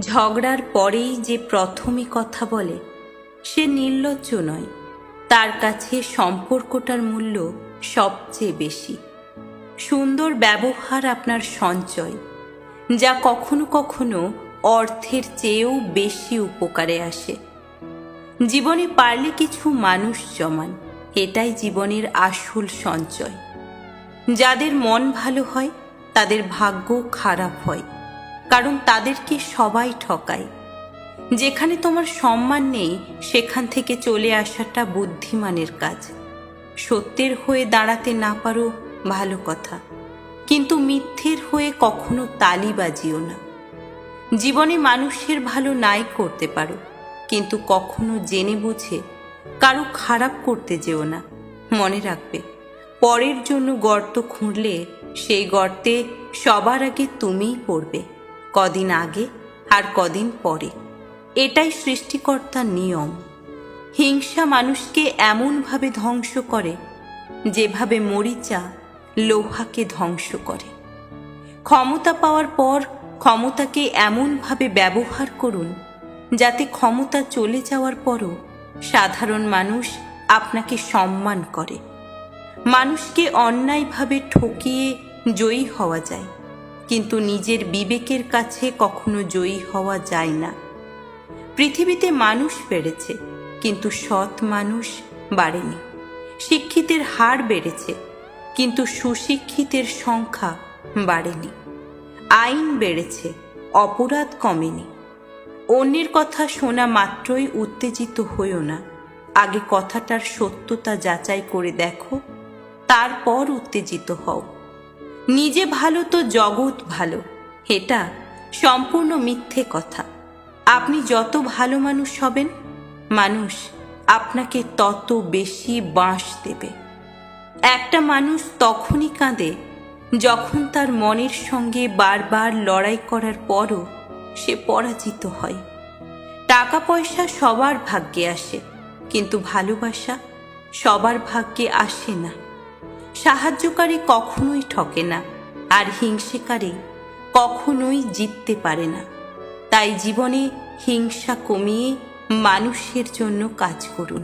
ঝগড়ার পরেই যে প্রথমই কথা বলে, সে নির্লজ্জ নয়। তার কাছে সম্পর্কটার মূল্য সবচেয়ে বেশি। সুন্দর ব্যবহার আপনার সঞ্চয়, যা কখনো কখনো অর্থের চেয়েও বেশি উপকারে আসে। জীবনে পারলে কিছু মানুষ জমান, এটাই জীবনের আসল সঞ্চয়। যাদের মন ভালো হয়, তাদের ভাগ্য খারাপ হয়। কারণ তাদেরকে সবাই ঠকায়। যেখানে তোমার সম্মান নেই, সেখান থেকে চলে আসাটা বুদ্ধিমানের কাজ। সত্যের হয়ে দাঁড়াতে না পারো, ভালো কথা। কিন্তু মিথ্যের হয়ে কখনো তালি বাজিও না। জীবনে মানুষের ভালো নাই করতে পারো, কিন্তু কখনো জেনে বুঝে, কারও খারাপ করতে যেও না। মনে রাখবে, পরের জন্য গর্ত খুঁড়লে সেই গর্তে সবার আগে তুমিই পড়বে। কদিন আগে আর কদিন পরে। এটাই সৃষ্টিকর্তার নিয়ম। হিংসা মানুষকে এমনভাবে ধ্বংস করে যেভাবে মরিচা লোহাকে ধ্বংস করে। ক্ষমতা পাওয়ার পর ক্ষমতাকে এমনভাবে ব্যবহার করুন যাতে ক্ষমতা চলে যাওয়ার পরও সাধারণ মানুষ আপনাকে সম্মান করে। মানুষকে অন্যায়ভাবে ঠকিয়ে জয়ী হওয়া যায়। কিন্তু নিজের বিবেকের কাছে কখনো জয়ী হওয়া যায় না। পৃথিবীতে মানুষ বেড়েছে, কিন্তু সৎ মানুষ বাড়েনি। শিক্ষিতের হার বেড়েছে, কিন্তু সুশিক্ষিতের সংখ্যা বাড়েনি। আইন বেড়েছে, অপরাধ কমেনি। অন্যের কথা শোনা মাত্রই উত্তেজিত হইও না। আগে কথাটার সত্যতা যাচাই করে দেখো, তারপর উত্তেজিত হও। নিজে ভালো তো জগৎ ভালো, এটা সম্পূর্ণ মিথ্যে কথা। আপনি যত ভালো মানুষ হবেন, মানুষ আপনাকে তত বেশি বাঁশ দেবে। একটা মানুষ তখনই কাঁদে যখন তার মনের সঙ্গে বারবার লড়াই করার পরও সে পরাজিত হয়। টাকা পয়সা সবার ভাগ্যে আসে, কিন্তু ভালোবাসা সবার ভাগ্যে আসে না। সাহায্যকারী কখনোই ঠকে না, আর হিংসেকারী কখনোই জিততে পারে না। তাই জীবনে হিংসা কমিয়ে মানুষের জন্য কাজ করুন।